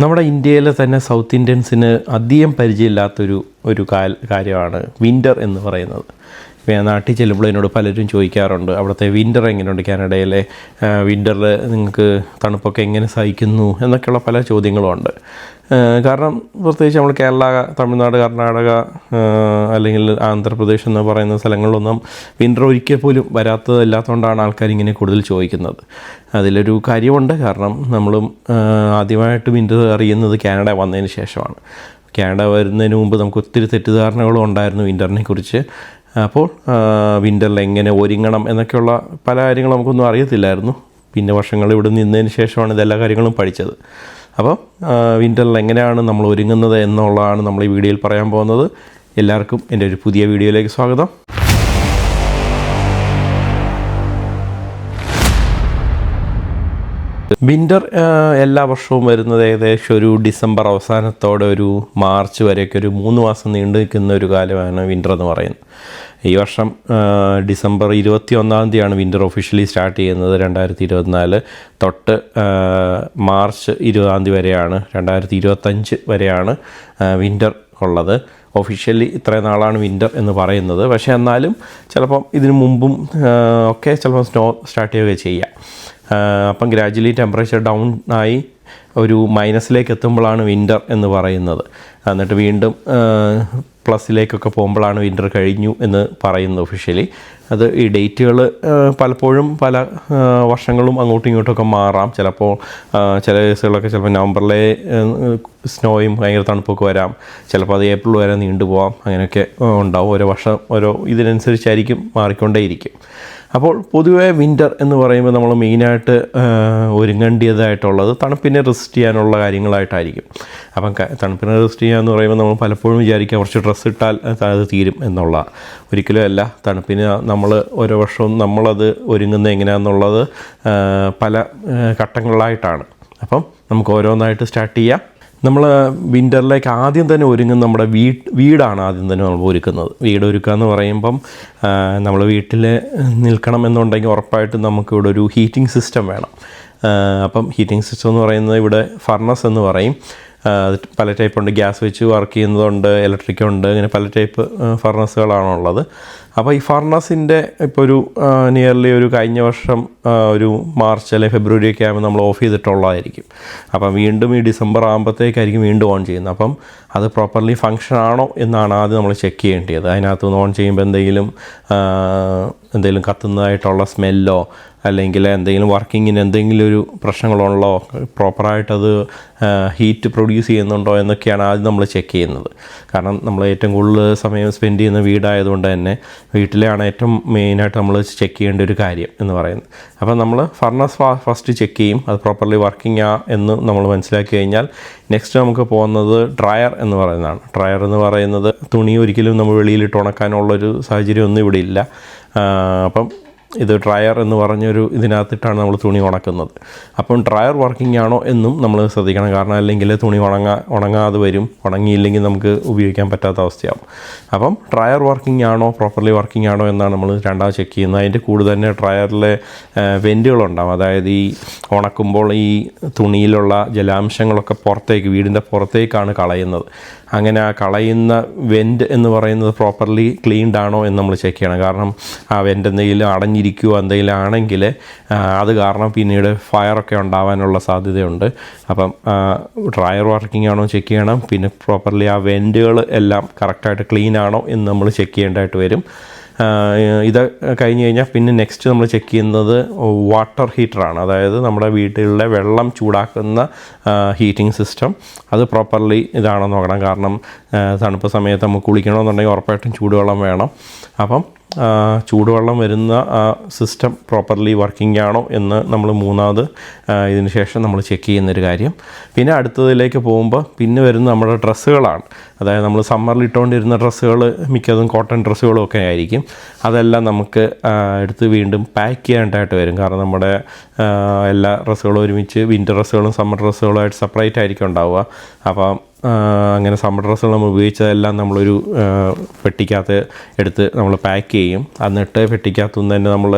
നമ്മുടെ ഇന്ത്യയിലെ തന്നെ സൗത്ത് ഇന്ത്യൻസിന് അധികം പരിചയമില്ലാത്തൊരു ഒരു കാര്യമാണ് വിന്റർ എന്ന് പറയുന്നത്. നാട്ടിൽ ചെല്ലുമ്പോൾ എന്നോട് പലരും ചോദിക്കാറുണ്ട്. അവിടുത്തെ വിന്റർ എങ്ങനെയുണ്ട് കാനഡയിലെ? വിന്ററിൽ നിങ്ങൾക്ക് തണുപ്പൊക്കെ എങ്ങനെ സഹിക്കുന്നു? എന്നൊക്കെയുള്ള പല ചോദ്യങ്ങളുമുണ്ട്. കാരണം പ്രത്യേകിച്ച് നമ്മൾ കേരള തമിഴ്നാട് കർണാടക അല്ലെങ്കിൽ ആന്ധ്രാപ്രദേശ് എന്ന് പറയുന്ന സ്ഥലങ്ങളിലൊന്നും വിന്റർ ഒരിക്കൽ പോലും വരാത്തതല്ലാത്തതുകൊണ്ടാണ് ആൾക്കാർ ഇങ്ങനെ കൂടുതൽ ചോദിക്കുന്നത്. അതിലൊരു കാര്യമുണ്ട്. കാരണം നമ്മളും ആദ്യമായിട്ട് വിന്റർ അറിയുന്നത് കാനഡ വന്നതിന് ശേഷമാണ്. കാനഡ വരുന്നതിന് മുമ്പ് നമുക്ക് ഒത്തിരി തെറ്റിദ്ധാരണകളും ഉണ്ടായിരുന്നു വിന്ററിനെ കുറിച്ച്. അപ്പോൾ വിന്ററിൽ എങ്ങനെ ഒരുങ്ങണം എന്നൊക്കെയുള്ള പല കാര്യങ്ങളും നമുക്കൊന്നും അറിയത്തില്ലായിരുന്നു. പിന്നെ വർഷങ്ങൾ ഇവിടെ നിന്നതിന് ശേഷമാണ് ഇതെല്ലാ കാര്യങ്ങളും പഠിച്ചത്. അപ്പോൾ വിന്ററിൽ എങ്ങനെയാണ് നമ്മൾ ഒരുങ്ങുന്നത് എന്നുള്ളതാണ് നമ്മൾ ഈ വീഡിയോയിൽ പറയാൻ പോകുന്നത്. എല്ലാവർക്കും എന്റെ ഒരു പുതിയ വീഡിയോയിലേക്ക് സ്വാഗതം. വിന്റർ എല്ലാ വർഷവും വരുന്നത് ഏകദേശം ഒരു ഡിസംബർ അവസാനത്തോടെ ഒരു മാർച്ച് വരെയൊക്കെ ഒരു മൂന്ന് മാസം നീണ്ടു നിൽക്കുന്ന ഒരു കാലമാണ് വിന്റർ എന്ന് പറയുന്നത്. ഈ വർഷം ഡിസംബർ ഇരുപത്തി ഒന്നാം തീയതിയാണ് വിന്റർ ഒഫീഷ്യലി സ്റ്റാർട്ട് ചെയ്യുന്നത്. രണ്ടായിരത്തി ഇരുപത്തിനാല് തൊട്ട് മാർച്ച് ഇരുപതാം തീയതി വരെയാണ് രണ്ടായിരത്തി ഇരുപത്തഞ്ച് വരെയാണ് വിന്റർ ഉള്ളത്. ഒഫീഷ്യലി ഇത്രയും നാളാണ് വിന്റർ എന്ന് പറയുന്നത്. പക്ഷേ എന്നാലും ചിലപ്പം ഇതിനു മുമ്പും ഒക്കെ ചിലപ്പം സ്നോ സ്റ്റാർട്ട് ചെയ്യുകയൊക്കെ ചെയ്യാം. അപ്പം ഗ്രാജുവലി ടെമ്പറേച്ചർ ഡൗൺ ആയി ഒരു മൈനസിലേക്ക് എത്തുമ്പോഴാണ് വിന്റർ എന്ന് പറയുന്നത്. എന്നിട്ട് വീണ്ടും പ്ലസിലേക്കൊക്കെ പോകുമ്പോഴാണ് വിന്റർ കഴിഞ്ഞു എന്ന് പറയുന്നത് ഒഫീഷ്യലി അത് ഈ ഡേറ്റുകൾ പലപ്പോഴും പല വർഷങ്ങളും അങ്ങോട്ടും ഇങ്ങോട്ടൊക്കെ മാറാം. ചിലപ്പോൾ ചില കേസുകളൊക്കെ ചിലപ്പോൾ നവംബറിലെ സ്നോയും ഭയങ്കര തണുപ്പൊക്കെ വരാം. ചിലപ്പോൾ അത് ഏപ്രിൽ വരെ നീണ്ടുപോകാം അങ്ങനെയൊക്കെ ഉണ്ടാവും. ഓരോ വർഷം ഓരോ ഇതിനനുസരിച്ചായിരിക്കും മാറിക്കൊണ്ടേയിരിക്കും. അപ്പോൾ പൊതുവേ വിന്റർ എന്ന് പറയുമ്പോൾ നമ്മൾ മെയിനായിട്ട് ഒരുങ്ങേണ്ടിയതായിട്ടുള്ളത് തണുപ്പിനെ റെസിസ്റ്റ് ചെയ്യാനുള്ള കാര്യങ്ങളായിട്ടായിരിക്കും. അപ്പം തണുപ്പിനെ റെസിസ്റ്റ് ചെയ്യുക എന്ന് പറയുമ്പോൾ നമ്മൾ പലപ്പോഴും വിചാരിക്കുക കുറച്ച് ഡ്രസ്സ് ഇട്ടാൽ അത് തീരും എന്നുള്ള. ഒരിക്കലും അല്ല. തണുപ്പിന് നമ്മൾ ഓരോ വർഷവും നമ്മളത് ഒരുങ്ങുന്നത് എങ്ങനെയാണെന്നുള്ളത് പല ഘട്ടങ്ങളിലായിട്ടാണ്. അപ്പം നമുക്ക് ഓരോന്നായിട്ട് സ്റ്റാർട്ട് ചെയ്യാം. നമ്മൾ വിന്ററിലേക്ക് ആദ്യം തന്നെ ഒരുങ്ങുന്ന നമ്മുടെ വീട് വീടാണ് ആദ്യം തന്നെ നമ്മൾ ഒരുക്കുന്നത്. വീട് ഒരുക്കുക എന്ന് പറയുമ്പം നമ്മൾ വീട്ടിൽ നിൽക്കണം എന്നുണ്ടെങ്കിൽ ഉറപ്പായിട്ടും നമുക്കിവിടെ ഒരു ഹീറ്റിംഗ് സിസ്റ്റം വേണം. അപ്പം ഹീറ്റിംഗ് സിസ്റ്റം എന്ന് പറയുന്നത് ഇവിടെ ഫർണസ് എന്ന് പറയും. പല ടൈപ്പ് ഉണ്ട്. ഗ്യാസ് വെച്ച് വർക്ക് ചെയ്യുന്നതുണ്ട് ഇലക്ട്രിക് ഉണ്ട് അങ്ങനെ പല ടൈപ്പ് ഫർണസുകളാണുള്ളത് അപ്പോൾ ഈ ഫർണസിന്റെ ഇപ്പോൾ ഒരു നിയർലി ഒരു കഴിഞ്ഞ വർഷം ഒരു മാർച്ച് അല്ലെങ്കിൽ ഫെബ്രുവരി ഒക്കെ ആകുമ്പോൾ നമ്മൾ ഓഫ് ചെയ്തിട്ടുള്ളതായിരിക്കും. അപ്പം വീണ്ടും ഈ ഡിസംബർ ആകുമ്പോഴത്തേക്കായിരിക്കും വീണ്ടും ഓൺ ചെയ്യുന്നത്. അപ്പം അത് പ്രോപ്പർലി ഫങ്ഷൻ ആണോ എന്നാണ് ആദ്യം നമ്മൾ ചെക്ക് ചെയ്യേണ്ടത്. അതിനകത്ത് നിന്ന് ഓൺ ചെയ്യുമ്പോൾ എന്തെങ്കിലും എന്തെങ്കിലും കത്തുന്നതായിട്ടുള്ള സ്മെല്ലോ അല്ലെങ്കിൽ എന്തെങ്കിലും വർക്കിങ്ങിന് എന്തെങ്കിലും ഒരു പ്രശ്നങ്ങളുള്ളോ പ്രോപ്പറായിട്ടത് ഹീറ്റ് പ്രൊഡ്യൂസ് ചെയ്യുന്നുണ്ടോ എന്നൊക്കെയാണ് ആദ്യം നമ്മൾ ചെക്ക് ചെയ്യുന്നത്. കാരണം നമ്മൾ ഏറ്റവും കൂടുതൽ സമയം സ്പെൻഡ് ചെയ്യുന്ന വീടായതുകൊണ്ട് തന്നെ വീട്ടിലെയാണ് ഏറ്റവും മെയിനായിട്ട് നമ്മൾ ചെക്ക് ചെയ്യേണ്ട ഒരു കാര്യം എന്ന് പറയുന്നത്. അപ്പോൾ നമ്മൾ ഫർണസ് ഫസ്റ്റ് ചെക്ക് ചെയ്യും അത് പ്രോപ്പർലി വർക്കിംഗ് ആ എന്ന് നമ്മൾ മനസ്സിലാക്കി കഴിഞ്ഞാൽ നെക്സ്റ്റ് നമുക്ക് പോകുന്നത് ഡ്രയർ എന്ന് പറയുന്നതാണ്. ഡ്രയർ എന്ന് പറയുന്നത് തുണി ഒരിക്കലും നമ്മൾ വെളിയിലിട്ട് ഉണക്കാനുള്ളൊരു സാഹചര്യം ഒന്നും ഇവിടെ ഇല്ല. അപ്പം ഇത് ഡ്രയർ എന്ന് പറഞ്ഞൊരു ഇതിനകത്തിട്ടാണ് നമ്മൾ തുണി ഉണക്കുന്നത്. അപ്പം ഡ്രയർ വർക്കിംഗ് ആണോ എന്നും നമ്മൾ ശ്രദ്ധിക്കണം. കാരണം അല്ലെങ്കിൽ തുണി ഉണങ്ങാ ഉണങ്ങാതെ വരും. ഉണങ്ങിയില്ലെങ്കിൽ നമുക്ക് ഉപയോഗിക്കാൻ പറ്റാത്ത അവസ്ഥയാവും. അപ്പം ഡ്രയർ വർക്കിംഗ് ആണോ പ്രോപ്പർലി വർക്കിംഗ് ആണോ എന്നാണ് നമ്മൾ രണ്ടാമത് ചെക്ക് ചെയ്യുന്നത്. അതിന്റെ കൂടെ തന്നെ ഡ്രയറിലെ വെന്റുകളുണ്ടാവും. അതായത് ഈ ഉണക്കുമ്പോൾ ഈ തുണിയിലുള്ള ജലാംശങ്ങളൊക്കെ പുറത്തേക്ക് വീടിന്റെ പുറത്തേക്കാണ് കളയുന്നത്. അങ്ങനെ ആ കളയുന്ന വെന്റ് എന്ന് പറയുന്നത് പ്രോപ്പർലി ക്ലീൻഡ് ആണോ എന്ന് നമ്മൾ ചെക്ക് ചെയ്യണം. കാരണം ആ വെന്റ് എന്തെങ്കിലും അടഞ്ഞിരിക്കുകയോ എന്തെങ്കിലും ആണെങ്കിൽ അത് കാരണം പിന്നീട് ഫയറൊക്കെ ഉണ്ടാവാനുള്ള സാധ്യതയുണ്ട്. അപ്പം ഡ്രയർ വർക്കിംഗ് ആണോ ചെക്ക് ചെയ്യണം. പിന്നെ പ്രോപ്പർലി ആ വെന്റുകൾ എല്ലാം കറക്റ്റായിട്ട് ക്ലീൻ ആണോ എന്ന് നമ്മൾ ചെക്ക് ചെയ്യേണ്ടതായിട്ട് വരും. ഇത് കഴിഞ്ഞ് കഴിഞ്ഞാൽ പിന്നെ നെക്സ്റ്റ് നമ്മൾ ചെക്ക് ചെയ്യുന്നത് വാട്ടർ ഹീറ്ററാണ് അതായത് നമ്മുടെ വീട്ടിലെ വെള്ളം ചൂടാക്കുന്ന ഹീറ്റിംഗ് സിസ്റ്റം അത് പ്രോപ്പർലി ഇതാണെന്ന് നോക്കണം. കാരണം തണുപ്പ് സമയത്ത് നമുക്ക് കുളിക്കണമെന്നുണ്ടെങ്കിൽ ഉറപ്പായിട്ടും ചൂടുവെള്ളം വേണം. അപ്പം ചൂടുവെള്ളം വരുന്ന സിസ്റ്റം പ്രോപ്പർലി വർക്കിംഗ് ആണോ എന്ന് നമ്മൾ മൂന്നാമത് ഇതിന് ശേഷം നമ്മൾ ചെക്ക് ചെയ്യുന്നൊരു കാര്യം. പിന്നെ അടുത്തതിലേക്ക് പോകുമ്പോൾ പിന്നെ വരുന്ന നമ്മുടെ ഡ്രസ്സുകളാണ്. അതായത് നമ്മൾ സമ്മറിൽ ഇട്ടുകൊണ്ടിരുന്ന ഡ്രസ്സുകൾ മിക്കതും കോട്ടൺ ഡ്രസ്സുകളും ഒക്കെ ആയിരിക്കും. അതെല്ലാം നമുക്ക് എടുത്ത് വീണ്ടും പാക്ക് ചെയ്യേണ്ടതായിട്ട് വരും. കാരണം നമ്മുടെ എല്ലാ ഡ്രസ്സുകളും ഒരുമിച്ച് വിന്റർ ഡ്രസ്സുകളും സമ്മർ ഡ്രസ്സുകളും ആയിട്ട് സെപ്പറേറ്റ് ആയിരിക്കും ഉണ്ടാവുക. അപ്പം അങ്ങനെ സമ്മർ ഡ്രസ്സുകൾ നമ്മൾ ഉപയോഗിച്ചതെല്ലാം നമ്മളൊരു പെട്ടിക്കകത്ത് എടുത്ത് നമ്മൾ പാക്ക് ചെയ്യും. എന്നിട്ട് പെട്ടിക്കകത്തു നിന്ന് തന്നെ നമ്മൾ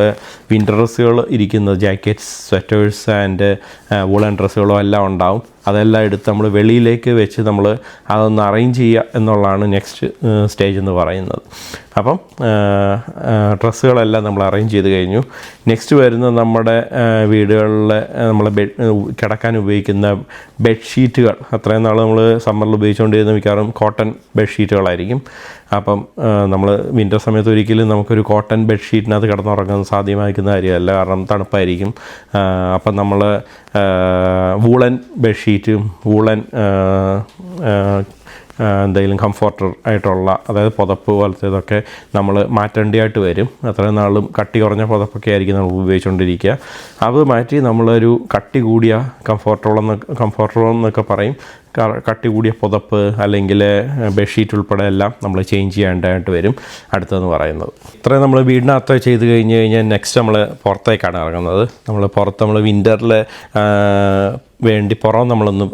വിന്റർ ഡ്രസ്സുകൾ ഇരിക്കുന്നത് ജാക്കറ്റ്സ് സ്വെറ്റേഴ്സ് ആൻഡ് വൂളൻ ഡ്രസ്സുകളും എല്ലാം ഉണ്ടാവും. അതെല്ലാം എടുത്ത് നമ്മൾ വെളിയിലേക്ക് വെച്ച് നമ്മൾ അതൊന്ന് അറേഞ്ച് ചെയ്യുക എന്നുള്ളതാണ് നെക്സ്റ്റ് സ്റ്റേജ് എന്ന് പറയുന്നത്. അപ്പം ഡ്രസ്സുകളെല്ലാം നമ്മൾ അറേഞ്ച് ചെയ്ത് കഴിഞ്ഞു. നെക്സ്റ്റ് വരുന്ന നമ്മുടെ വീടുകളിലെ നമ്മൾ ബെഡ് കിടക്കാൻ ഉപയോഗിക്കുന്ന ബെഡ്ഷീറ്റുകൾ അത്രയും നാൾ നമ്മൾ സമ്മറിൽ ഉപയോഗിച്ചുകൊണ്ടിരുന്ന മിക്കവാറും കോട്ടൺ ബെഡ്ഷീറ്റുകളായിരിക്കും അപ്പം നമ്മൾ വിന്റർ സമയത്ത് ഒരിക്കലും നമുക്കൊരു കോട്ടൺ ബെഡ്ഷീറ്റിനകത്ത് കിടന്നുറങ്ങാൻ സാധ്യമായിരിക്കുന്ന കാര്യമല്ല. കാരണം തണുപ്പായിരിക്കും. അപ്പം നമ്മൾ വൂളൻ ബെഡ്ഷീറ്റും വൂളൻ എന്തെങ്കിലും കംഫോർട്ടർ ആയിട്ടുള്ള അതായത് പുതപ്പ് പോലത്തെ ഇതൊക്കെ നമ്മൾ മാറ്റേണ്ടിയായിട്ട് വരും. അത്രയും നാളും കട്ടി കുറഞ്ഞ പുതപ്പൊക്കെ ആയിരിക്കും നമ്മൾ ഉപയോഗിച്ചുകൊണ്ടിരിക്കുക. അത് മാറ്റി നമ്മളൊരു കട്ടി കൂടിയ കംഫോർട്ടബിളെന്ന് കംഫോർട്ടബിൾ എന്നൊക്കെ പറയും. കട്ടി കൂടിയ പുതപ്പ് അല്ലെങ്കിൽ ബെഡ്ഷീറ്റ് ഉൾപ്പെടെ എല്ലാം നമ്മൾ ചേഞ്ച് ചെയ്യേണ്ടതായിട്ട് വരും. അടുത്തതെന്ന് പറയുന്നത്. ഇത്രയും നമ്മൾ വീടിനകത്ത് ചെയ്ത് കഴിഞ്ഞ് കഴിഞ്ഞാൽ നെക്സ്റ്റ് നമ്മൾ പുറത്തേക്കാണ് ഇറങ്ങുന്നത്. നമ്മൾ പുറത്ത് നമ്മൾ വിന്ററിൽ വേണ്ടി പുറം നമ്മളൊന്ന്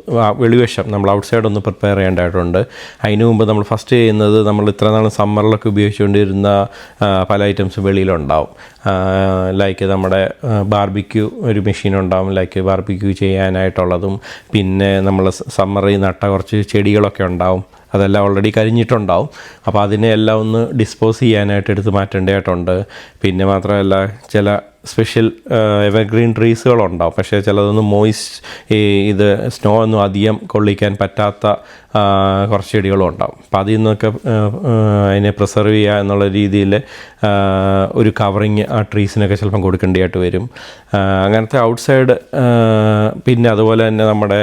വെളിവേഷം നമ്മൾ ഔട്ട്സൈഡ് ഒന്ന് പ്രിപ്പയർ ചെയ്യേണ്ടതായിട്ടുണ്ട്. അതിന് മുമ്പ് നമ്മൾ ഫസ്റ്റ് ചെയ്യുന്നത് നമ്മൾ ഇത്ര നാൾ സമ്മറിലൊക്കെ ഉപയോഗിച്ചുകൊണ്ടിരുന്ന പല ഐറ്റംസ് വെളിയിലുണ്ടാവും. ലൈക്ക് നമ്മുടെ ബാർബിക്യൂ ഒരു മെഷീൻ ഉണ്ടാവും. ലൈക്ക് ബാർബിക്യൂ ചെയ്യാനായിട്ടുള്ളതും പിന്നെ നമ്മൾ സമ്മറിൽ നട്ട കുറച്ച് ചെടികളൊക്കെ ഉണ്ടാവും. അതെല്ലാം ഓൾറെഡി കരിഞ്ഞിട്ടുണ്ടാവും. അപ്പോൾ അതിനെ എല്ലാം ഒന്ന് ഡിസ്പോസ് ചെയ്യാനായിട്ട് എടുത്ത് മാറ്റേണ്ടതായിട്ടുണ്ട്. പിന്നെ മാത്രമല്ല ചില സ്പെഷ്യൽ എവർഗ്രീൻ ട്രീസുകളുണ്ടാവും പക്ഷേ ചിലതൊന്നും മോയിസ്റ്റ് ഈ ഇത് സ്നോ ഒന്നും അധികം കൊള്ളിക്കാൻ പറ്റാത്ത കുറച്ച് ചെടികളും ഉണ്ടാവും. അപ്പം അതിൽ നിന്നൊക്കെ അതിനെ പ്രിസർവ് ചെയ്യുക എന്നുള്ള രീതിയിൽ ഒരു കവറിങ് ആ ട്രീസിനൊക്കെ ചിലപ്പം കൊടുക്കേണ്ടതായിട്ട് വരും. അങ്ങനത്തെ ഔട്ട്സൈഡ് പിന്നെ അതുപോലെ തന്നെ നമ്മുടെ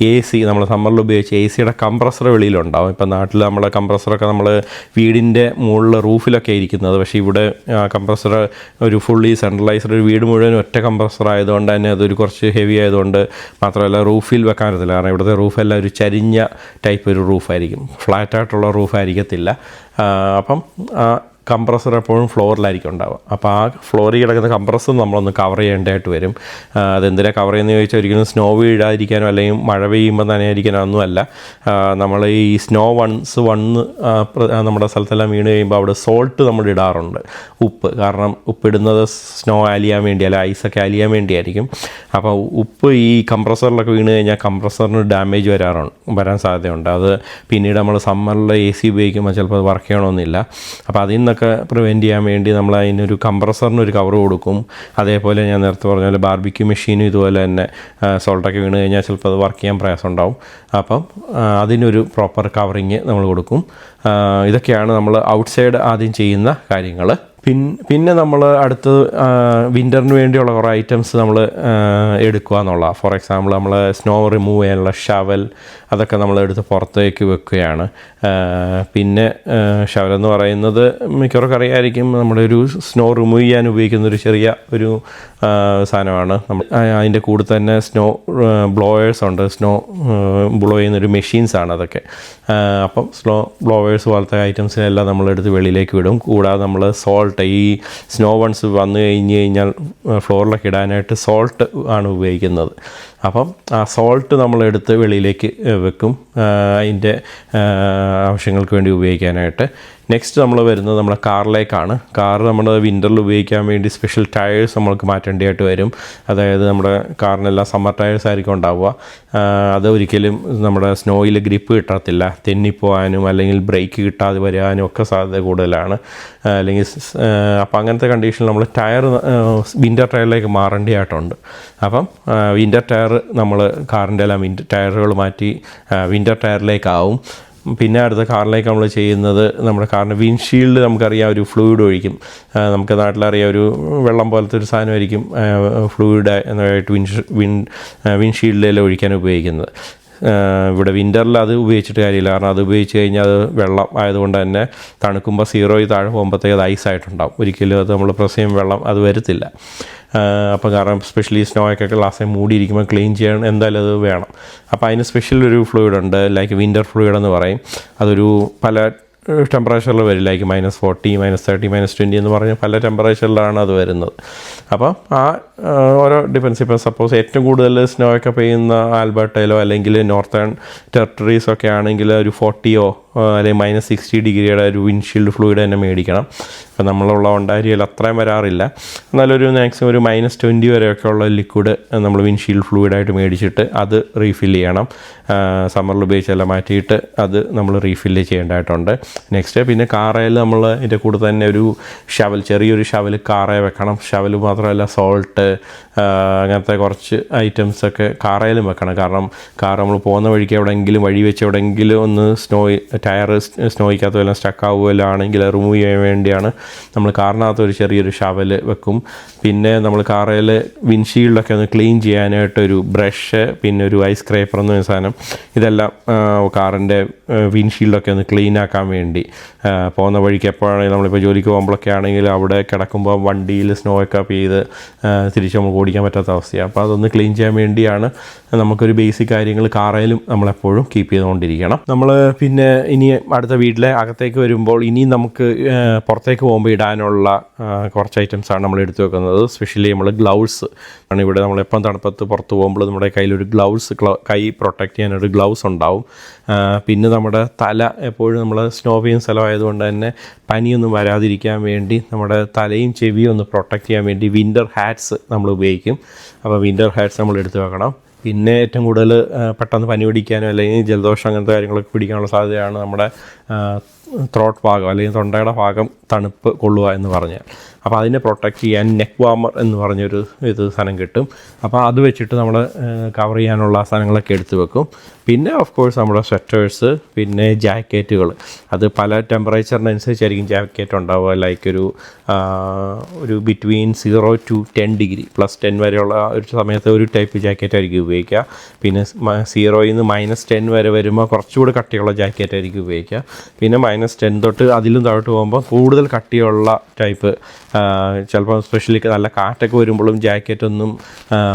എ സി നമ്മൾ സമ്മറിൽ ഉപയോഗിച്ച് എ സിയുടെ കംപ്രസർ വെളിയിലുണ്ടാവും. ഇപ്പം നാട്ടിൽ നമ്മളെ കംപ്രസറൊക്കെ നമ്മൾ വീടിന്റെ മുകളിൽ റൂഫിലൊക്കെ ഇരിക്കുന്നത്. പക്ഷേ ഇവിടെ കംപ്രസർ ഒരു ഫുള്ളി സെൻട്രലൈസ്ഡ് ഒരു വീട് മുഴുവൻ ഒറ്റ കംപ്രസർ ആയതുകൊണ്ട് തന്നെ അതൊരു കുറച്ച് ഹെവി ആയതുകൊണ്ട് മാത്രമല്ല റൂഫിൽ വെക്കാൻ പറ്റത്തില്ല. കാരണം ഇവിടുത്തെ റൂഫെല്ലാം ഒരു ചരിഞ്ഞ ടൈപ്പ് ഒരു റൂഫായിരിക്കും ഫ്ലാറ്റായിട്ടുള്ള റൂഫായിരിക്കത്തില്ല അപ്പം കംപ്രസർ എപ്പോഴും ഫ്ലോറിലായിരിക്കും ഉണ്ടാവുക. അപ്പോൾ ആ ഫ്ലോറിൽ കിടക്കുന്ന കംപ്രസർ നമ്മളൊന്ന് കവർ ചെയ്യേണ്ടതായിട്ട് വരും. അതെന്തിനാ കവർ ചെയ്യുന്നത് ചോദിച്ചാൽ ഒരിക്കലും സ്നോ വീഴാതിരിക്കാനോ അല്ലെങ്കിൽ മഴ പെയ്യുമ്പോൾ നനയാതിരിക്കാനോ ഒന്നുമല്ല. നമ്മൾ ഈ സ്നോ വൺസ് വണ്ണ് നമ്മുടെ സ്ഥലത്തെല്ലാം വീണ് കഴിയുമ്പോൾ അവിടെ സോൾട്ട് നമ്മൾ ഇടാറുണ്ട്. ഉപ്പ്. കാരണം ഉപ്പിടുന്നത് സ്നോ ആലിയാൻ വേണ്ടി അല്ല ഐസൊക്കെ അലിയാൻ വേണ്ടിയായിരിക്കും. അപ്പോൾ ഉപ്പ് ഈ കംപ്രസറിലൊക്കെ വീണ് കഴിഞ്ഞാൽ കംപ്രസറിന് ഡാമേജ് വരാറുണ്ട് വരാൻ സാധ്യതയുണ്ട്. അത് പിന്നീട് നമ്മൾ സമ്മറിൽ എ സി ഉപയോഗിക്കുമ്പോൾ ചിലപ്പോൾ അത് വർക്ക് ചെയ്യണമെന്നില്ല അപ്പോൾ അതിൽ നിന്നൊക്കെ പ്രിവെന്റ് ചെയ്യാൻ വേണ്ടി നമ്മൾ അതിനൊരു കംപ്രസറിന് ഒരു കവർ കൊടുക്കും. അതേപോലെ ഞാൻ നേരത്തെ പറഞ്ഞ പോലെ ബാർബിക്യൂ മെഷീനും ഇതുപോലെ തന്നെ സോൾട്ടൊക്കെ വീണ് കഴിഞ്ഞാൽ ചിലപ്പോൾ അത് വർക്ക് ചെയ്യാൻ പ്രയാസം ഉണ്ടാവും. അപ്പം അതിനൊരു പ്രോപ്പർ കവറിങ് നമ്മൾ കൊടുക്കും. ഇതൊക്കെയാണ് നമ്മൾ ഔട്ട്സൈഡ് ആദ്യം ചെയ്യുന്ന കാര്യങ്ങൾ പിൻ പിന്നെ നമ്മൾ അടുത്ത് വിന്ററിന് വേണ്ടിയുള്ള കുറേ ഐറ്റംസ് നമ്മൾ എടുക്കുക എന്നുള്ള. ഫോർ എക്സാമ്പിൾ നമ്മൾ സ്നോ റിമൂവ് ചെയ്യാനുള്ള ഷവൽ അതൊക്കെ നമ്മൾ എടുത്ത് പുറത്തേക്ക് വെക്കുകയാണ്. പിന്നെ ഷവൽ എന്ന് പറയുന്നത് മിക്കവർക്കും അറിയാമായിരിക്കും നമ്മുടെ ഒരു സ്നോ റിമൂവ് ചെയ്യാൻ ഉപയോഗിക്കുന്ന ഒരു ചെറിയ ഒരു സാധനമാണ്. നമ്മൾ അതിന്റെ കൂടെ തന്നെ സ്നോ ബ്ലോയേഴ്സ് ഉണ്ട്. സ്നോ ബ്ലോ ചെയ്യുന്ന ഒരു മെഷീൻസ് ആണ് അതൊക്കെ. അപ്പം സ്നോ ബ്ലോവേഴ്സ് പോലത്തെ ഐറ്റംസിനെല്ലാം നമ്മളെടുത്ത് വെളിയിലേക്ക് വിടും. കൂടാതെ നമ്മൾ സോൾട്ട് ഈ സ്നോ വൺസ് വന്നു കഴിഞ്ഞ് കഴിഞ്ഞാൽ ഫ്ലോറിലൊക്കെ ഇടാനായിട്ട് സോൾട്ട് ആണ് ഉപയോഗിക്കുന്നത്. അപ്പം ആ സോൾട്ട് നമ്മളെടുത്ത് വെളിയിലേക്ക് വെക്കും. അതിന്റെ ആവശ്യങ്ങൾക്ക് വേണ്ടി ഉപയോഗിക്കാനായിട്ട്. നെക്സ്റ്റ് നമ്മൾ വരുന്നത് നമ്മുടെ കാറിലേക്കാണ് കാർ നമ്മൾ വിന്ററിൽ ഉപയോഗിക്കാൻ വേണ്ടി സ്പെഷ്യൽ ടയേഴ്സ് നമ്മൾക്ക് മാറ്റേണ്ടതായിട്ട് വരും. അതായത് നമ്മുടെ കാറിനെല്ലാം സമ്മർ ടയേഴ്സ് ആയിരിക്കും ഉണ്ടാവുക. അത് ഒരിക്കലും നമ്മുടെ സ്നോയിൽ ഗ്രിപ്പ് കിട്ടത്തില്ല. തെന്നിപ്പോവാനും അല്ലെങ്കിൽ ബ്രേക്ക് കിട്ടാതെ വരാനും ഒക്കെ സാധ്യത കൂടുതലാണ്. അല്ലെങ്കിൽ അപ്പം അങ്ങനത്തെ കണ്ടീഷനിൽ നമ്മൾ ടയർ വിന്റർ ടയറിലേക്ക് മാറേണ്ടതായിട്ടുണ്ട്. അപ്പം വിന്റർ ടയർ നമ്മൾ കാറിന്റെ എല്ലാം വിന്റർ ടയറുകൾ മാറ്റി വിന്റർ ടയറിലേക്കാവും പിന്നെ അടുത്ത കാറിലേക്ക് നമ്മൾ ചെയ്യുന്നത് നമ്മുടെ കാറിന്റെ വിൻഷീൽഡ് നമുക്കറിയാം ഒരു ഫ്ലൂയിഡ് ഒഴിക്കും. നമുക്ക് നാട്ടിലറിയാം ഒരു വെള്ളം പോലത്തെ ഒരു സാധനമായിരിക്കും ഫ്ലൂയിഡ് എന്നായിട്ട് വിൻഷ് വിൻ വിൻഷീൽഡിലെല്ലാം ഒഴിക്കാൻ ഉപയോഗിക്കുന്നത്. ഇവിടെ വിന്ററിൽ അത് ഉപയോഗിച്ചിട്ട് കാര്യമില്ല. കാരണം അത് ഉപയോഗിച്ച് കഴിഞ്ഞാൽ അത് വെള്ളം ആയതുകൊണ്ട് തന്നെ തണുക്കുമ്പോൾ സീറോയിൽ താഴെ പോകുമ്പോഴത്തേക്ക് അത് ഐസായിട്ടുണ്ടാവും ഒരിക്കലും അത് നമ്മൾ പ്രസ് ചെയ്യുമ്പോൾ വെള്ളം അത് വരത്തില്ല. അപ്പോൾ കാരണം സ്പെഷ്യലി സ്നോ ഒക്കെ ഗ്ലാസ്സിൽ മൂടിയിരിക്കുമ്പോൾ ക്ലീൻ ചെയ്യാൻ എന്തായാലും അത് വേണം. അപ്പോൾ അതിന് സ്പെഷ്യൽ ഒരു ഫ്ലൂയിഡ് ഉണ്ട് ലൈക്ക് വിന്റർ ഫ്ലൂയിഡ് എന്ന് പറയും. അതൊരു പല ടെമ്പറേച്ചറിൽ വരും. Like minus forty minus thirty minus twenty എന്ന് പറഞ്ഞ് പല ടെമ്പറേച്ചറിലാണ് അത് വരുന്നത്. അപ്പോൾ ആ ഓരോ ഡിഫൻസ് ഇപ്പോൾ സപ്പോസ് ഏറ്റവും കൂടുതൽ സ്നോ ഒക്കെ പെയ്യുന്ന ആൽബർട്ടയിലോ അല്ലെങ്കിൽ നോർത്തേൺ ടെറിട്ടറീസ് ഒക്കെ ആണെങ്കിൽ ഒരു ഫോർട്ടിയോ അല്ലെങ്കിൽ മൈനസ് സിക്സ്റ്റി ഡിഗ്രിയുടെ ഒരു വിൻഷീൽഡ് ഫ്ലൂയിഡ് തന്നെ മേടിക്കണം. ഇപ്പം നമ്മളുള്ള ഒണ്ടാരിയിൽ അത്രയും വരാറില്ല. എന്നാലൊരു മാക്സിമം ഒരു മൈനസ് ട്വന്റി വരെയൊക്കെ ഉള്ള ലിക്വിഡ് നമ്മൾ വിൻഷീൽഡ് ഫ്ലൂയിഡായിട്ട് മേടിച്ചിട്ട് അത് റീഫിൽ ചെയ്യണം. സമ്മറിൽ ഉപയോഗിച്ചെല്ലാം മാറ്റിയിട്ട് അത് നമ്മൾ റീഫില്ല് ചെയ്യേണ്ടതായിട്ടുണ്ട്. നെക്സ്റ്റ് പിന്നെ കാറയിൽ നമ്മൾ ഇതിന്റെ കൂടെ തന്നെ ഒരു ഷവൽ ചെറിയൊരു ഷവൽ കാറേ വെക്കണം. ഷവൽ മാത്രമല്ല സോൾട്ട് അങ്ങനത്തെ കുറച്ച് ഐറ്റംസൊക്കെ കാറയിലും വെക്കണം. കാരണം കാർ നമ്മൾ പോകുന്ന വഴിക്ക് എവിടെയെങ്കിലും വഴി വെച്ച് എവിടെയെങ്കിലും ഒന്ന് സ്നോ ടയർ സ്നോയ്ക്കകത്ത് വല്ലതും സ്റ്റക്ക് ആണെങ്കിൽ റിമൂവ് ചെയ്യാൻ വേണ്ടിയാണ് നമ്മൾ കാറിനകത്ത് ഒരു ചെറിയൊരു ഷവൽ വെക്കും. പിന്നെ നമ്മൾ കാറയിൽ വിൻഷീൽഡൊക്കെ ഒന്ന് ക്ലീൻ ചെയ്യാനായിട്ടൊരു ബ്രഷ് പിന്നെ ഒരു ഐസ് സ്ക്രേപ്പർ എന്ന് പറയുന്ന സാധനം. ഇതെല്ലാം കാറിന്റെ വിൻഷീൽഡൊക്കെ ഒന്ന് ക്ലീൻ ആക്കാൻ വേണ്ടി. പോകുന്ന വഴിക്ക് എപ്പോഴാണെങ്കിലും നമ്മളിപ്പോൾ ജോലിക്ക് പോകുമ്പോഴൊക്കെ ആണെങ്കിൽ അവിടെ കിടക്കുമ്പോൾ വണ്ടിയിൽ സ്നോ ഒക്കെ അപ്പ് ചെയ്ത് തിരിച്ച് നമുക്ക് ഓടിക്കാൻ പറ്റാത്ത അവസ്ഥയാണ് അപ്പോൾ അതൊന്ന് ക്ലീൻ ചെയ്യാൻ വേണ്ടിയാണ് നമുക്കൊരു ബേസിക് കാര്യങ്ങൾ കാറയിലും നമ്മളെപ്പോഴും കീപ്പ് ചെയ്തുകൊണ്ടിരിക്കണം. നമ്മൾ പിന്നെ ഇനി അടുത്ത വീട്ടിലെ അകത്തേക്ക് വരുമ്പോൾ ഇനി നമുക്ക് പുറത്തേക്ക് പോകുമ്പോൾ ഇടാനുള്ള കുറച്ച് ഐറ്റംസാണ് നമ്മൾ എടുത്തു വെക്കുന്നത്. സ്പെഷ്യലി നമ്മൾ ഗ്ലൗസ് ആണ് ഇവിടെ നമ്മൾ എപ്പം തണുപ്പത്ത് പുറത്ത് പോകുമ്പോൾ നമ്മുടെ കയ്യിലൊരു ഗ്ലൗസ് കൈ പ്രൊട്ടക്റ്റ് ചെയ്യാനൊരു ഗ്ലൗസ് ഉണ്ടാവും. പിന്നെ നമ്മുടെ തല എപ്പോഴും നമ്മൾ സ്നോ പെയ്യുന്ന സ്ഥലമായതുകൊണ്ട് തന്നെ പനിയൊന്നും വരാതിരിക്കാൻ വേണ്ടി നമ്മുടെ തലയും ചെവിയും ഒന്ന് പ്രൊട്ടക്റ്റ് ചെയ്യാൻ വേണ്ടി വിന്റർ ഹാറ്റ്സ് നമ്മൾ ഉപയോഗിക്കും. അപ്പോൾ വിന്റർ ഹാറ്റ്സ് നമ്മൾ എടുത്തു വെക്കണം. പിന്നെ ഏറ്റവും കൂടുതൽ പെട്ടെന്ന് പനി പിടിക്കാനോ അല്ലെങ്കിൽ ജലദോഷം അങ്ങനത്തെ കാര്യങ്ങളൊക്കെ പിടിക്കാനുള്ള സാധ്യതയാണ് നമ്മുടെ ത്രോട്ട് ഭാഗം അല്ലെങ്കിൽ തൊണ്ടയുടെ ഭാഗം തണുപ്പ് കൊള്ളുക എന്ന് പറഞ്ഞാൽ. അപ്പോൾ അതിനെ പ്രൊട്ടക്റ്റ് ചെയ്യാൻ നെക്ക് വാമർ എന്ന് പറഞ്ഞൊരു ഇത് സാധനം കിട്ടും. അപ്പോൾ അത് വെച്ചിട്ട് നമ്മൾ കവർ ചെയ്യാനുള്ള സാധനങ്ങളൊക്കെ എടുത്ത് വെക്കും. പിന്നെ ഓഫ് കോഴ്സ് നമ്മുടെ സ്വെറ്റേഴ്സ് പിന്നെ ജാക്കറ്റുകൾ അത് പല ടെമ്പറേച്ചറിനനുസരിച്ചായിരിക്കും ജാക്കറ്റ് ഉണ്ടാവുക. ലൈക്ക് ഒരു ഒരു between zero to ten degree plus ten വരെയുള്ള ഒരു സമയത്ത് ഒരു ടൈപ്പ് ജാക്കറ്റ് ആയിരിക്കും ഉപയോഗിക്കുക. പിന്നെ സീറോയിൽ നിന്ന് മൈനസ് ടെൻ വരെ വരുമ്പോൾ കുറച്ചുകൂടി കട്ടിയുള്ള ജാക്കറ്റ് ആയിരിക്കും ഉപയോഗിക്കുക. പിന്നെ മൈനസ് ടെൻ തൊട്ട് അതിലും താഴോട്ട് പോകുമ്പോൾ കൂടുതൽ കട്ടിയുള്ള ടൈപ്പ് ചിലപ്പോൾ സ്പെഷ്യലി നല്ല കാറ്റൊക്കെ വരുമ്പോഴും ജാക്കറ്റൊന്നും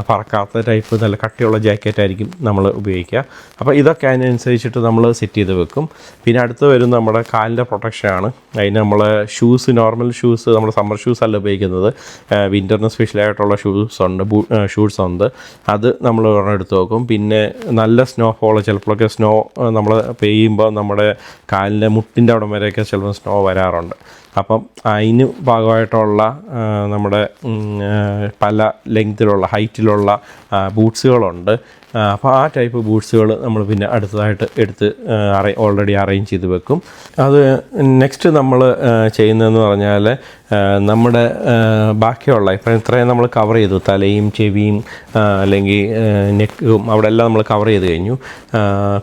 പറക്കാത്ത ടൈപ്പ് നല്ല കട്ടിയുള്ള ജാക്കറ്റ് ആയിരിക്കും നമ്മൾ ഉപയോഗിക്കുക. അപ്പോൾ ഇതൊക്കെ അതിനനുസരിച്ചിട്ട് നമ്മൾ സെറ്റ് ചെയ്ത് വെക്കും. പിന്നെ അടുത്ത് വരും നമ്മുടെ കാലിന്റെ പ്രൊട്ടക്ഷനാണ് അതിന് നമ്മൾ ഷൂസ് നോർമൽ ഷൂസ് നമ്മൾ സമ്മർ ഷൂസ് അല്ല ഉപയോഗിക്കുന്നത്. വിന്ററിന് സ്പെഷ്യലായിട്ടുള്ള ഷൂസ് ഉണ്ട് ഷൂസ് ഉണ്ട്. അത് നമ്മൾ ഒരെണ്ണം എടുത്ത് വെക്കും. പിന്നെ നല്ല സ്നോ ഫോൾ ചിലപ്പോഴൊക്കെ സ്നോ നമ്മൾ പെയ്യുമ്പോൾ നമ്മുടെ കാലിന്റെ മുട്ടിന്റെ അവിടം വരെയൊക്കെ ചിലപ്പോൾ സ്നോ വരാറുണ്ട്. അപ്പം അതിന് ഭാഗമായിട്ടുള്ള നമ്മുടെ പല ലെങ്തിലുള്ള ഹൈറ്റിലുള്ള ബൂട്ട്സുകളുണ്ട് അപ്പോൾ ആ ടൈപ്പ് ബൂട്ട്സുകൾ നമ്മൾ പിന്നെ അടുത്തതായിട്ട് എടുത്ത് അറേ ഓൾറെഡി അറേഞ്ച് ചെയ്ത് വെക്കും. അത് നെക്സ്റ്റ് നമ്മൾ ചെയ്യുന്നതെന്ന് പറഞ്ഞാൽ നമ്മുടെ ബാക്കിയുള്ള ഇപ്പം ഇത്രയും നമ്മൾ കവർ ചെയ്തു. തലയും ചെവിയും അല്ലെങ്കിൽ നെക്കും അവിടെ എല്ലാം നമ്മൾ കവർ ചെയ്ത് കഴിഞ്ഞു.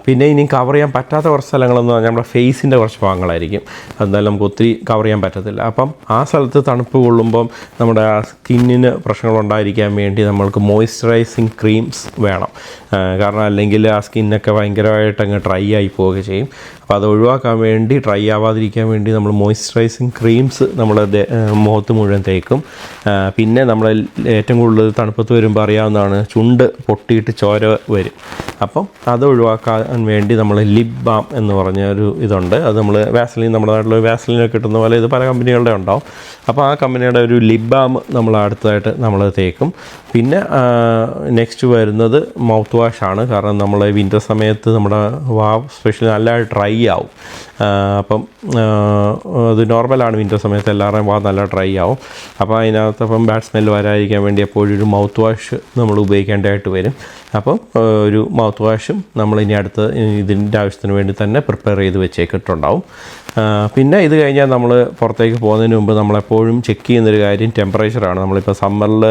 പിന്നെ ഇനി കവർ ചെയ്യാൻ പറ്റാത്ത കുറച്ച് സ്ഥലങ്ങളെന്ന് പറഞ്ഞാൽ നമ്മുടെ ഫേസിന്റെ കുറച്ച് ഭാഗങ്ങളായിരിക്കും. എന്തായാലും നമുക്ക് ഒത്തിരി കവർ ചെയ്യാൻ പറ്റത്തില്ല. അപ്പം ആ സ്ഥലത്ത് തണുപ്പ് കൊള്ളുമ്പം നമ്മുടെ സ്കിന്നിന് പ്രശ്നങ്ങളുണ്ടായിരിക്കാൻ വേണ്ടി നമ്മൾക്ക് മോയ്സ്ചറൈസിങ് ക്രീംസ് വേണം. കാരണം അല്ലെങ്കിൽ ആ സ്കിന്നൊക്കെ ഭയങ്കരമായിട്ട് അങ്ങ് ഡ്രൈ ആയി പോവുക ചെയ്യും. അപ്പോൾ അത് ഒഴിവാക്കാൻ വേണ്ടി ഡ്രൈ ആവാതിരിക്കാൻ വേണ്ടി നമ്മൾ മോയ്സ്ചറൈസിങ് ക്രീംസ് നമ്മൾ മുഖത്ത് മുഴുവൻ തേക്കും. പിന്നെ നമ്മൾ ഏറ്റവും കൂടുതൽ തണുപ്പത്ത് വരുമ്പോൾ അറിയാവുന്നതാണ് ചുണ്ട് പൊട്ടിയിട്ട് ചോര വരും. അപ്പം അത് ഒഴിവാക്കാൻ വേണ്ടി നമ്മൾ ലിപ് ബാം എന്ന് പറഞ്ഞ ഒരു ഇതുണ്ട്. അത് നമ്മൾ വാസലിൻ നമ്മുടെ നാട്ടിൽ വാസലിനൊക്കെ കിട്ടുന്ന പോലെ ഇത് പല കമ്പനികളുടെ ഉണ്ടാവും. അപ്പോൾ ആ കമ്പനിയുടെ ഒരു ലിപ് ബാം നമ്മൾ അടുത്തതായിട്ട് നമ്മൾ തേക്കും. പിന്നെ നെക്സ്റ്റ് വരുന്നത് മൗത്ത് വാഷ് ആണ്. കാരണം നമ്മൾ വിന്റർ സമയത്ത് നമ്മുടെ വാ സ്പെഷ്യലി നല്ല ഡ്രൈ ആവും ആ, അപ്പം അത് നോർമലാണ് വിന്റർ സമയത്ത് എല്ലാവരുടെയും വാ നല്ല ഡ്രൈ ആവും അപ്പോൾ അതിനകത്ത് അപ്പം ബാഡ് സ്മെൽ വരാതിരിക്കാൻ വേണ്ടി എപ്പോഴും ഒരു മൗത്ത് വാഷ് നമ്മൾ ഉപയോഗിക്കേണ്ടതായിട്ട് വരും. അപ്പം ഒരു മൗത്ത് വാഷും നമ്മൾ ഇനി അടുത്ത് ഇതിന്റെ ആവശ്യത്തിന് വേണ്ടി തന്നെ പ്രിപ്പയർ ചെയ്ത് വെച്ചേക്കിട്ടുണ്ടാവും. പിന്നെ ഇത് കഴിഞ്ഞാൽ നമ്മൾ പുറത്തേക്ക് പോകുന്നതിന് മുമ്പ് നമ്മളെപ്പോഴും ചെക്ക് ചെയ്യുന്നൊരു കാര്യം ടെമ്പറേച്ചറാണ് നമ്മളിപ്പോൾ സമ്മറിൽ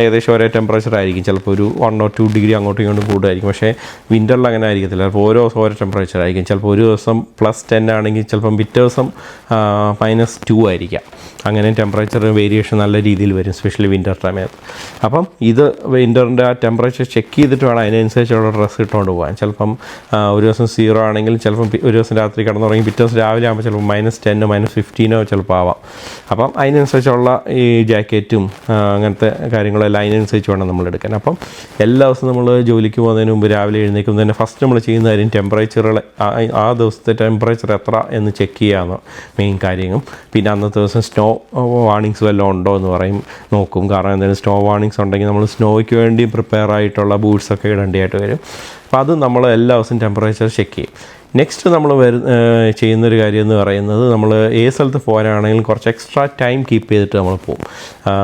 ഏകദേശം ഒരേ ടെമ്പറേച്ചർ ആയിരിക്കും. ചിലപ്പോൾ ഒരു വൺ ഓർ ടു ഡിഗ്രി അങ്ങോട്ടും ഇങ്ങോട്ടും കൂടുതലായിരിക്കും. പക്ഷേ വിന്ററിൽ അങ്ങനെ ആയിരിക്കത്തില്ല. ചിലപ്പോൾ ഓരോ ദിവസം ഓരോ ടെമ്പറേച്ചർ ആയിരിക്കും. ചിലപ്പോൾ ഒരു ദിവസം പ്ലസ് ടെൻ ആണെങ്കിൽ ചിലപ്പം പിറ്റേ ദിവസം മൈനസ് ടു ആയിരിക്കാം. അങ്ങനെ ടെമ്പറേച്ചർ വേരിയേഷൻ നല്ല രീതിയിൽ വരും സ്പെഷ്യലി വിന്റർ സമയത്ത്. അപ്പം ഇത് വിന്ററിന്റെ ആ ടെമ്പറേച്ചർ ചെക്ക് ചെയ്തിട്ട് വേണം അതിനനുസരിച്ചുള്ള ഡ്രസ്സ് ഇട്ടുകൊണ്ട് പോകാൻ. ചിലപ്പം ഒരു ദിവസം സീറോ ആണെങ്കിൽ ചിലപ്പം ഒരു ദിവസം രാത്രി കിടന്നുറങ്ങി പിറ്റേ ദിവസം രാവിലെ ആകുമ്പോൾ ചിലപ്പോൾ മൈനസ് ടെന്നോ മൈനസ് ഫിഫ്റ്റീനോ ചിലപ്പോൾ ആവാം. അപ്പം അതിനനുസരിച്ചുള്ള ഈ ജാക്കറ്റും അങ്ങനത്തെ കാര്യങ്ങളെല്ലാം അതിനനുസരിച്ച് വേണം നമ്മൾ എടുക്കാൻ. അപ്പം എല്ലാ ദിവസവും നമ്മൾ ജോലിക്ക് പോകുന്നതിന് മുമ്പ് രാവിലെ എഴുന്നേൽക്കുമ്പോൾ തന്നെ ഫസ്റ്റ് നമ്മൾ ചെയ്യുന്ന കാര്യം ടെമ്പറേച്ചറുകൾ ആ ദിവസത്തെ ടെമ്പറേച്ചർ എത്ര എന്ന് ചെക്ക് ചെയ്യാന്ന് മെയിൻ കാര്യങ്ങൾ. പിന്നെ അന്നത്തെ ദിവസം സ്നോ വാർണിങ്സ് വല്ലതും ഉണ്ടോ എന്ന് പറയും നോക്കും. കാരണം എന്തെങ്കിലും സ്നോ വാർണിങ്സ് ഉണ്ടെങ്കിൽ നമ്മൾ സ്നോയ്ക്ക് വേണ്ടി പ്രിപ്പയർ ആയിട്ടുള്ള ബൂട്ട്സൊക്കെ ഇടേണ്ടതായിട്ട് വരും. അപ്പോൾ അത് നമ്മൾ എല്ലാ ദിവസവും ടെമ്പറേച്ചർ ചെക്ക് ചെയ്യും. നെക്സ്റ്റ് നമ്മൾ വരു ചെയ്യുന്നൊരു കാര്യം എന്ന് പറയുന്നത് നമ്മൾ ഏത് സ്ഥലത്ത് പോകാനാണെങ്കിലും കുറച്ച് എക്സ്ട്രാ ടൈം കീപ്പ് ചെയ്തിട്ട് നമ്മൾ പോകും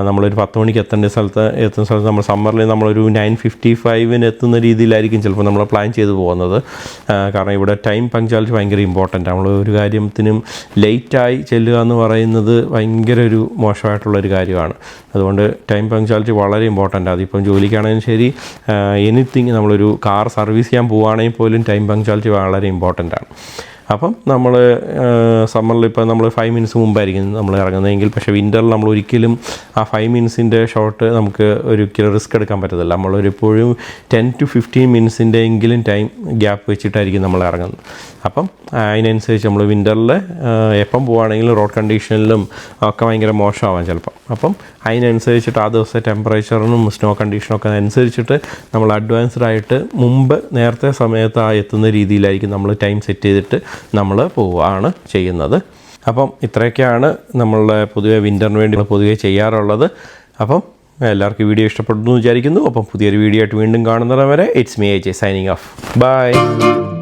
നമ്മളൊരു പത്ത് മണിക്ക് എത്തേണ്ട സ്ഥലത്ത് എത്തുന്ന സ്ഥലത്ത് നമ്മൾ സമ്മറിൽ നമ്മളൊരു നയൻ ഫിഫ്റ്റി ഫൈവിന് എത്തുന്ന രീതിയിലായിരിക്കും ചിലപ്പോൾ നമ്മൾ പ്ലാൻ ചെയ്ത് പോകുന്നത്. കാരണം ഇവിടെ ടൈം പങ്ക്ച്വാലിറ്റി ഭയങ്കര ഇമ്പോർട്ടന്റ് നമ്മൾ ഒരു കാര്യത്തിനും ലേറ്റായി ചെല്ലുക എന്ന് പറയുന്നത് ഭയങ്കര ഒരു മോശമായിട്ടുള്ളൊരു കാര്യമാണ്. അതുകൊണ്ട് ടൈം പങ്ക്ച്വാലിറ്റി വളരെ ഇമ്പോർട്ടന്റ് അതിപ്പം ജോലിക്കാണെങ്കിലും ശരി എനിത്തിങ് നമ്മളൊരു കാർ സർവീസ് ചെയ്യാൻ പോവുകയാണെങ്കിൽ പോലും ടൈം പങ്ക്ച്വാലിറ്റി വളരെ ഇമ്പോർട്ടന്റ് ആണ്. അപ്പം നമ്മൾ സമ്മറിൽ ഇപ്പോൾ നമ്മൾ ഫൈവ് മിനിറ്റ്സ് മുമ്പായിരിക്കും നമ്മൾ ഇറങ്ങുന്നതെങ്കിൽ പക്ഷേ വിന്ററിൽ നമ്മൾ ഒരിക്കലും ആ ഫൈവ് മിനിറ്റ്സിന്റെ ഷോർട്ട് നമുക്ക് ഒരിക്കലും റിസ്ക് എടുക്കാൻ പറ്റത്തില്ല. നമ്മളൊരിപ്പോഴും ടെൻ ടു ഫിഫ്റ്റീൻ മിനിറ്റ്സിന്റെ എങ്കിലും ടൈം ഗ്യാപ്പ് വെച്ചിട്ടായിരിക്കും നമ്മൾ ഇറങ്ങുന്നത്. അപ്പം അതിനനുസരിച്ച് നമ്മൾ വിന്ററിൽ എപ്പം പോവുകയാണെങ്കിലും റോഡ് കണ്ടീഷനിലും ഒക്കെ ഭയങ്കര മോശമാവാം ചിലപ്പം. അപ്പം അതിനനുസരിച്ചിട്ട് ആ ദിവസത്തെ ടെമ്പറേച്ചറിനും സ്നോ കണ്ടീഷനും ഒക്കെ അനുസരിച്ചിട്ട് നമ്മൾ അഡ്വാൻസ്ഡ് ആയിട്ട് മുമ്പ് നേരത്തെ സമയത്ത് ആ എത്തുന്ന രീതിയിലായിരിക്കും നമ്മൾ ടൈം സെറ്റ് ചെയ്തിട്ട് നമ്മൾ പോവുകയാണ് ചെയ്യുന്നത്. അപ്പം ഇത്രയൊക്കെയാണ് നമ്മളുടെ പൊതുവെ വിന്ററിന് വേണ്ടി പൊതുവെ ചെയ്യാറുള്ളത്. അപ്പം എല്ലാവർക്കും വീഡിയോ ഇഷ്ടപ്പെടുന്നു വിചാരിക്കുന്നു. അപ്പം പുതിയൊരു വീഡിയോ ആയിട്ട് വീണ്ടും കാണുന്നത് വരെ it's me A J signing off bye